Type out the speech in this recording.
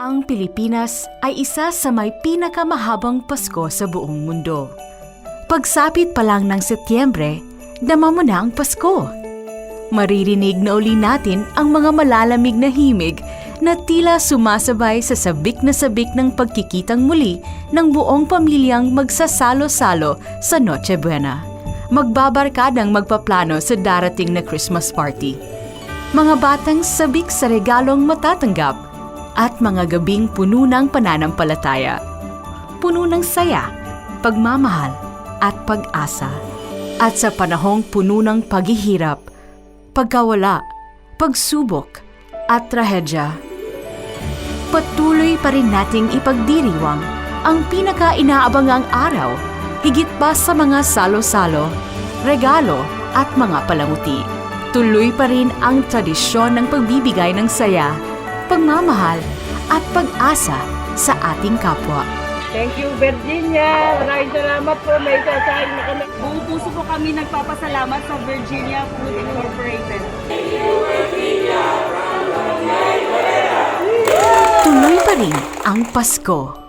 Ang Pilipinas ay isa sa may pinakamahabang Pasko sa buong mundo. Pagsapit pa lang ng Setyembre, dama na ang Pasko. Maririnig na uli natin ang mga malalamig na himig na tila sumasabay sa sabik na sabik ng pagkikitang muli ng buong pamilyang magsasalo-salo sa Noche Buena. Magbabarkadang magpaplano sa darating na Christmas party. Mga batang sabik sa regalong matatanggap at mga gabing puno ng pananampalataya. Puno ng saya, pagmamahal at pag-asa. At sa panahong puno ng paghihirap, pagkawala, pagsubok at trahedya. Patuloy pa rin nating ipagdiriwang ang pinaka-inaabangang araw higit pa sa mga salo-salo, regalo at mga palamuti. Tuloy pa rin ang tradisyon ng pagbibigay ng saya, pagmamahal at pag-asa sa ating kapwa. Thank you, Virginia. Maraming salamat po. May sasahin na kami. Buong puso po kami nagpapasalamat sa Virginia Food Incorporated. Tuloy pa rin ang Pasko.